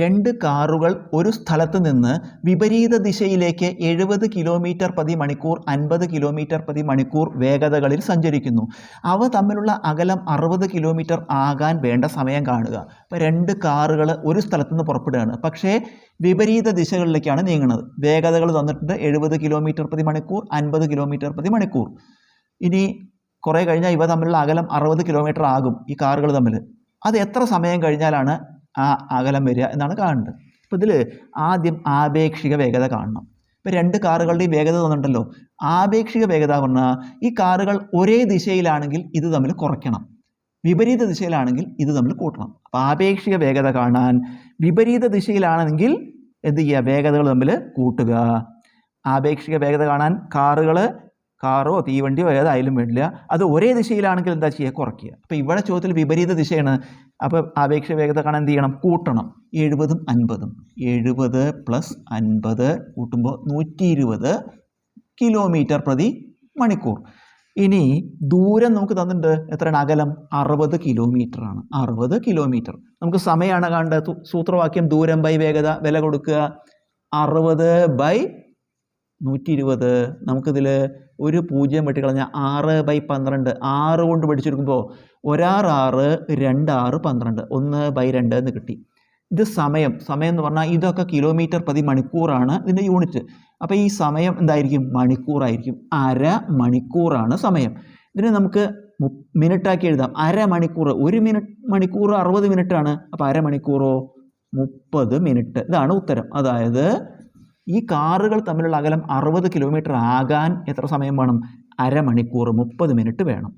രണ്ട് കാറുകൾ ഒരു സ്ഥലത്ത് നിന്ന് വിപരീത ദിശയിലേക്ക് എഴുപത് കിലോമീറ്റർ പ്രതി മണിക്കൂർ അൻപത് കിലോമീറ്റർ പ്രതി മണിക്കൂർ വേഗതകളിൽ സഞ്ചരിക്കുന്നു. അവ തമ്മിലുള്ള അകലം അറുപത് കിലോമീറ്റർ ആകാൻ വേണ്ട സമയം കാണുക. അപ്പോൾ രണ്ട് കാറുകൾ ഒരു സ്ഥലത്ത് നിന്ന് പുറപ്പെടുകയാണ്. പക്ഷേ വിപരീത ദിശകളിലേക്കാണ് നീങ്ങുന്നത്. വേഗതകൾ തന്നിട്ടുണ്ട് എഴുപത് കിലോമീറ്റർ പ്രതി മണിക്കൂർ അൻപത് കിലോമീറ്റർ പ്രതി മണിക്കൂർ ഇനി കുറേ കഴിഞ്ഞാൽ ഇവ തമ്മിലുള്ള അകലം അറുപത് കിലോമീറ്റർ ആകും ഈ കാറുകൾ തമ്മിൽ. അത് എത്ര സമയം കഴിഞ്ഞാലാണ് ആ അകലം വരിക എന്നാണ് കാണേണ്ടത് അപ്പോൾ ഇതിൽ ആദ്യം ആപേക്ഷിക വേഗത കാണണം. ഇപ്പോൾ രണ്ട് കാറുകളുടെയും വേഗത തന്നിട്ടുണ്ടല്ലോ ആപേക്ഷിക വേഗത പറഞ്ഞാൽ ഈ കാറുകൾ ഒരേ ദിശയിലാണെങ്കിൽ ഇത് തമ്മിൽ കുറയ്ക്കണം. വിപരീത ദിശയിലാണെങ്കിൽ ഇത് തമ്മിൽ കൂട്ടണം. അപ്പോൾ ആപേക്ഷിക വേഗത കാണാൻ വിപരീത ദിശയിലാണെങ്കിൽ എന്ത് ചെയ്യുക? വേഗതകൾ തമ്മിൽ കൂട്ടുക. ആപേക്ഷിക വേഗത കാണാൻ കാറുകൾ കാറോ തീവണ്ടിയോ ഏതായാലും വേണ്ടില്ല. അത് ഒരേ ദിശയിലാണെങ്കിൽ എന്താ ചെയ്യുക? കുറയ്ക്കുക. അപ്പോൾ ഇവിടെ ചോദ്യത്തിൽ വിപരീത ദിശയാണ്. അപ്പോൾ ആപേക്ഷിക വേഗത കാണാൻ എന്ത് ചെയ്യണം? കൂട്ടണം. എഴുപതും അൻപതും. എഴുപത് പ്ലസ് അൻപത് കൂട്ടുമ്പോൾ നൂറ്റി ഇരുപത് കിലോമീറ്റർ പ്രതി മണിക്കൂർ. ഇനി ദൂരം നമുക്ക് തന്നിട്ടുണ്ട്. എത്രയാണ്? അകലം അറുപത് കിലോമീറ്റർ ആണ്. അറുപത് കിലോമീറ്റർ നമുക്ക് സമയമാണ് കാണേണ്ടത് സൂത്രവാക്യം ദൂരം ബൈ വേഗത വില കൊടുക്കുക. അറുപത് ബൈ നൂറ്റി ഇരുപത് നമുക്കിതിൽ ഒരു പൂജ്യം വെട്ടിക്കളഞ്ഞാൽ ആറ് ബൈ പന്ത്രണ്ട്. ആറ് കൊണ്ട് പഠിച്ചെടുക്കുമ്പോൾ ഒരാറ് ആറ് രണ്ടാറ് പന്ത്രണ്ട്. ഒന്ന് ബൈ രണ്ട് എന്ന് കിട്ടി. ഇത് സമയം. സമയം എന്ന് പറഞ്ഞാൽ ഇതൊക്കെ കിലോമീറ്റർ പ്രതി മണിക്കൂറാണ് ഇതിന്റെ യൂണിറ്റ്. അപ്പോൾ ഈ സമയം എന്തായിരിക്കും? മണിക്കൂറായിരിക്കും. അര മണിക്കൂറാണ് സമയം. ഇതിനെ നമുക്ക് മിനിറ്റാക്കി എഴുതാം. അര മണിക്കൂർ. ഒരു മിനിറ്റ് മണിക്കൂർ അറുപത് മിനിറ്റാണ്. അപ്പോൾ അര മണിക്കൂറോ? മുപ്പത് മിനിറ്റ്. ഇതാണ് ഉത്തരം. അതായത് ഈ കാറുകൾ തമ്മിലുള്ള അകലം അറുപത് കിലോമീറ്റർ ആകാൻ എത്ര സമയം വേണം? അരമണിക്കൂർ മുപ്പത് മിനിറ്റ് വേണം.